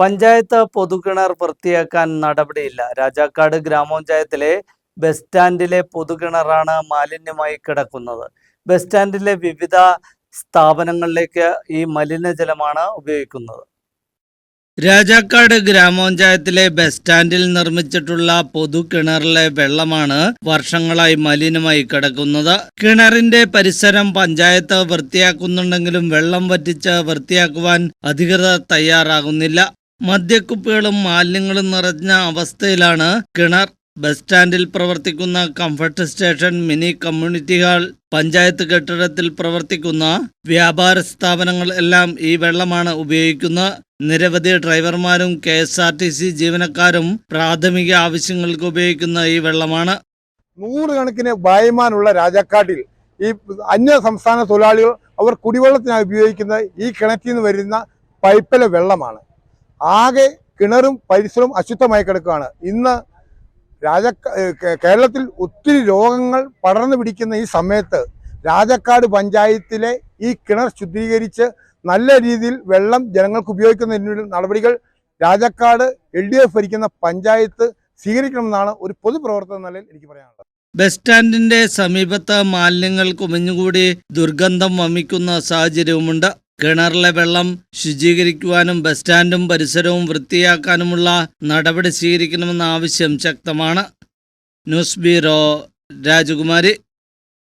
പഞ്ചായത്ത് പൊതുകിണർ വൃത്തിയാക്കാൻ നടപടിയില്ല. രാജാക്കാട് ഗ്രാമപഞ്ചായത്തിലെ ബസ് സ്റ്റാൻഡിലെ പൊതുകിണറാണ് മാലിന്യമായി കിടക്കുന്നത്. ബസ് സ്റ്റാൻഡിലെ വിവിധ സ്ഥാപനങ്ങളിലേക്ക് ഈ മലിനജലമാണ് ഉപയോഗിക്കുന്നത്. രാജാക്കാട് ഗ്രാമപഞ്ചായത്തിലെ ബസ് സ്റ്റാൻഡിൽ നിർമ്മിച്ചിട്ടുള്ള പൊതു കിണറിലെ വെള്ളമാണ് വർഷങ്ങളായി മലിനമായി കിടക്കുന്നത്. കിണറിന്റെ പരിസരം പഞ്ചായത്ത് വൃത്തിയാക്കുന്നുണ്ടെങ്കിലും വെള്ളം വറ്റിച്ച് വൃത്തിയാക്കുവാൻ അധികൃതർ തയ്യാറാകുന്നില്ല. മദ്യക്കുപ്പികളും മാലിന്യങ്ങളും നിറഞ്ഞ അവസ്ഥയിലാണ് കിണർ. ബസ് സ്റ്റാൻഡിൽ പ്രവർത്തിക്കുന്ന comfort station mini community hall panchayat കെട്ടിടത്തിൽ പ്രവർത്തിക്കുന്ന വ്യാപാര സ്ഥാപനങ്ങൾ എല്ലാം ഈ വെള്ളമാണ് ഉപയോഗിക്കുന്നത്. നിരവധി ഡ്രൈവർമാരും K S R T C ജീവനക്കാരും പ്രാഥമിക ആവശ്യങ്ങൾക്ക് ഉപയോഗിക്കുന്ന ഈ വെള്ളമാണ്. നൂറുകണക്കിന് വായുമാനുള്ള രാജാക്കാട്ടിൽ ഈ അന്യ സംസ്ഥാന തൊഴിലാളികൾ അവർ കുടിവെള്ളത്തിനായി ഉപയോഗിക്കുന്ന ഈ കിണറ്റിൽ നിന്ന് വരുന്ന പൈപ്പിലെ വെള്ളമാണ്. ആകെ കിണറും പരിസരവും അശുദ്ധമായി കിടക്കുകയാണ്. ഇന്ന് രാജ കേരളത്തിൽ ഒത്തിരി രോഗങ്ങൾ പടർന്നു പിടിക്കുന്ന ഈ സമയത്ത് രാജക്കാട് പഞ്ചായത്തിലെ ഈ കിണർ ശുദ്ധീകരിച്ച് നല്ല രീതിയിൽ വെള്ളം ജനങ്ങൾക്ക് ഉപയോഗിക്കുന്നതിനുള്ള നടപടികൾ രാജക്കാട് എൽ ഡി എഫ് ഭരിക്കുന്ന പഞ്ചായത്ത് സ്വീകരിക്കണമെന്നാണ് ഒരു പൊതുപ്രവർത്തന നിലയിൽ എനിക്ക് പറയാനുള്ളത്. ബസ് സ്റ്റാൻഡിന്റെ സമീപത്ത് മാലിന്യങ്ങൾ കുമിഞ്ഞുകൂടി ദുർഗന്ധം വമിക്കുന്ന സാഹചര്യവുമുണ്ട്. കിണറിലെ വെള്ളം ശുചീകരിക്കുവാനും ബസ് സ്റ്റാൻഡും പരിസരവും വൃത്തിയാക്കാനുമുള്ള നടപടി സ്വീകരിക്കണമെന്ന ആവശ്യം ശക്തമാണ്. ന്യൂസ് ബ്യൂറോ രാജകുമാരി.